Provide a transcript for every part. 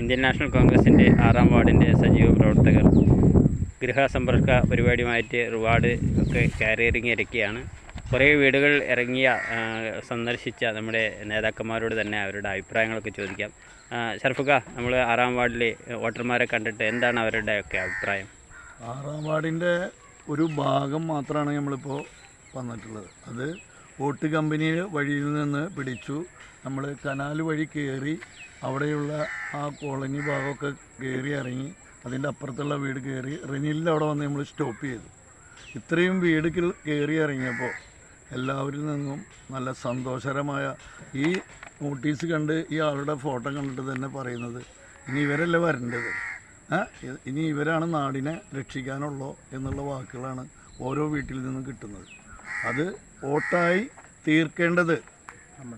Indian national കോൺഗ്രസിന്റെ ആറാം വാർഡിന്റെ സജീവ പ്രവർത്തകർ. ഗൃഹസമ്പർക്ക പരിപാടിയുമായിട്ട് റിവാർഡ് ഒക്കെ കയറിയിറങ്ങി ഇരിക്കുകയാണ് കുറേ വീടുകൾ ഇറങ്ങിയ സന്ദർശിച്ച നമ്മുടെ നേതാക്കന്മാരോട് തന്നെ അവരുടെ അഭിപ്രായങ്ങളൊക്കെ ചോദിക്കാം. ഷർഫുക നമ്മൾ ആറാം വാർഡിലെ വോട്ടർമാരെ കണ്ടിട്ട് എന്താണ് അവരുടെ ഒക്കെ അഭിപ്രായം? ആറാം വാർഡിന്റെ ഒരു ഭാഗം മാത്രമാണ് നമ്മളിപ്പോൾ വന്നിട്ടുള്ളത്. അത് വോട്ട് കമ്പനി വഴിയിൽ നിന്ന് പിടിച്ചു. നമ്മൾ കനാൽ വഴി കയറി അവിടെയുള്ള ആ കോളനി ഭാഗമൊക്കെ കയറി ഇറങ്ങി. അതിന്റെ അപ്പുറത്തുള്ള വീട് കയറി റിനിലിന്റെ അവിടെ വന്ന് നമ്മൾ സ്റ്റോപ്പ് ചെയ്തു. ഇത്രയും വീട് കയറി ഇറങ്ങിയപ്പോൾ എല്ലാവരിൽ നിന്നും നല്ല സന്തോഷകരമായ ഈ നോട്ടീസ് കണ്ട് ഈ ആളുടെ ഫോട്ടോ കണ്ടിട്ട് തന്നെ പറയുന്നത് ഇനി ഇവരല്ലേ വരേണ്ടത്? ഇനി ഇവരാണ് നാടിനെ രക്ഷിക്കാനുള്ളോ? എന്നുള്ള വാക്കുകളാണ് ഓരോ വീട്ടിൽ നിന്നും കിട്ടുന്നത്. അത് വോട്ടായി തീർക്കേണ്ടത്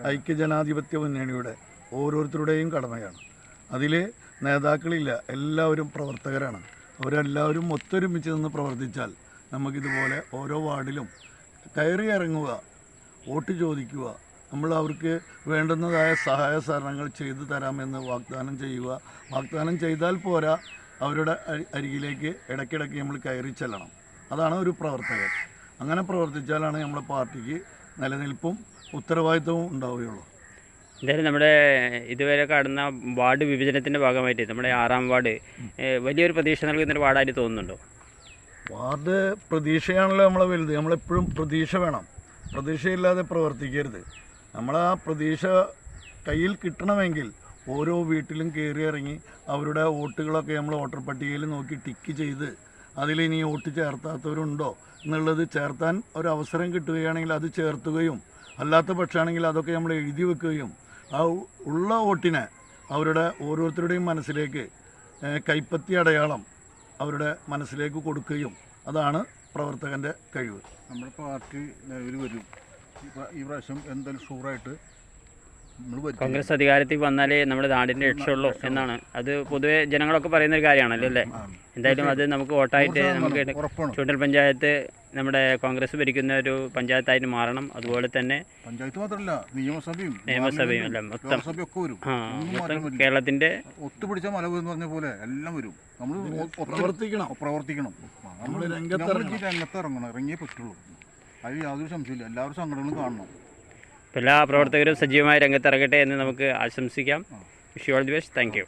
ഐക്യജനാധിപത്യ മുന്നണിയുടെ ഓരോരുത്തരുടെയും കടമയാണ്. അതിൽ നേതാക്കളില്ല എല്ലാവരും പ്രവർത്തകരാണ്. അവരെല്ലാവരും ഒത്തൊരുമിച്ച് നിന്ന് പ്രവർത്തിച്ചാൽ നമുക്കിതുപോലെ ഓരോ വാർഡിലും കയറി ഇറങ്ങുക വോട്ട് ചോദിക്കുക നമ്മൾ അവർക്ക് വേണ്ടുന്നതായ സഹായ സഹകരണങ്ങൾ ചെയ്തു തരാമെന്ന് വാഗ്ദാനം ചെയ്യുക. വാഗ്ദാനം ചെയ്താൽ പോരാ അവരുടെ അരികിലേക്ക് ഇടയ്ക്കിടയ്ക്ക് നമ്മൾ കയറി ചെല്ലണം. അതാണ് ഒരു പ്രവർത്തകൻ. അങ്ങനെ പ്രവർത്തിച്ചാലാണ് നമ്മുടെ പാർട്ടിക്ക് നിലനിൽപ്പും ഉത്തരവാദിത്വവും ഉണ്ടാവുകയുള്ളൂ. എന്തായാലും നമ്മുടെ ഇതുവരെ കടന്ന വാർഡ് വിഭജനത്തിന്റെ ഭാഗമായിട്ട് നമ്മുടെ ആറാം വാർഡ് വലിയൊരു പ്രതീക്ഷ നൽകുന്നൊരു വാർഡായിട്ട് തോന്നുന്നുണ്ടോ? വാർഡ് പ്രതീക്ഷയാണല്ലോ നമ്മളെ വലുത്. നമ്മളെപ്പോഴും പ്രതീക്ഷ വേണം. പ്രതീക്ഷയില്ലാതെ പ്രവർത്തിക്കരുത്. നമ്മൾ ആ പ്രതീക്ഷ കയ്യിൽ കിട്ടണമെങ്കിൽ ഓരോ വീട്ടിലും കയറി ഇറങ്ങി അവരുടെ വോട്ടുകളൊക്കെ നമ്മൾ വോട്ടർ പട്ടികയിൽ നോക്കി ടിക്ക് ചെയ്ത് അതിലിനി വോട്ട് ചേർത്താത്തവരുണ്ടോ? എന്നുള്ളത് ചേർത്താൻ ഒരു അവസരം കിട്ടുകയാണെങ്കിൽ അത് ചേർത്തുകയും അല്ലാത്ത പക്ഷമാണെങ്കിൽ അതൊക്കെ നമ്മൾ എഴുതി വെക്കുകയും ആ ഉള്ള വോട്ടിനെ അവരുടെ ഓരോരുത്തരുടെയും മനസ്സിലേക്ക് കൈപ്പത്തി അടയാളം അവരുടെ മനസ്സിലേക്ക് കൊടുക്കുകയും അതാണ് പ്രവർത്തകന്റെ കഴിവ്. നമ്മുടെ പാർട്ടി നിലവിൽ വരും. ഈ പ്രാ- ഈ പ്രാവശ്യം എന്തായാലും ഷൂറായിട്ട് കോൺഗ്രസ് അധികാരത്തിൽ വന്നാലേ നമ്മുടെ നാടിന്റെ രക്ഷയുള്ളൂ എന്നാണ്. അത് പൊതുവെ ജനങ്ങളൊക്കെ പറയുന്ന ഒരു കാര്യമാണല്ലോ അല്ലേ? എന്തായാലും അത് നമുക്ക് വോട്ടായിട്ട് നമുക്ക് ചൂണ്ടൽ പഞ്ചായത്ത് നമ്മുടെ കോൺഗ്രസ് ഭരിക്കുന്ന ഒരു പഞ്ചായത്തായിട്ട് മാറണം. അതുപോലെ തന്നെ പഞ്ചായത്ത് മാത്രമല്ല നിയമസഭയും നിയമസഭയും എല്ലാം മൊത്തം. ആ മൊത്തം കേരളത്തിന്റെ ഒത്തുപിടിച്ച മലവ് എന്ന് പറഞ്ഞ പോലെ എല്ലാം വരും. നമ്മൾ പ്രവർത്തിക്കണം. പ്രവർത്തിക്കണം. നമ്മൾ രംഗത്ത് നമ്മൾ ഈ രംഗത്ത് ഇറങ്ങണം. ഇറങ്ങിയേ പറ്റുള്ളൂ. അതിൽ യാതൊരു സംശയമില്ല എല്ലാവരും സംഘടനകളും കാണണം. എല്ലാ പ്രവർത്തകരും സജീവമായി രംഗത്തിറങ്ങട്ടെ എന്ന് നമുക്ക് ആശംസിക്കാം. Wish you all the best. Thank you.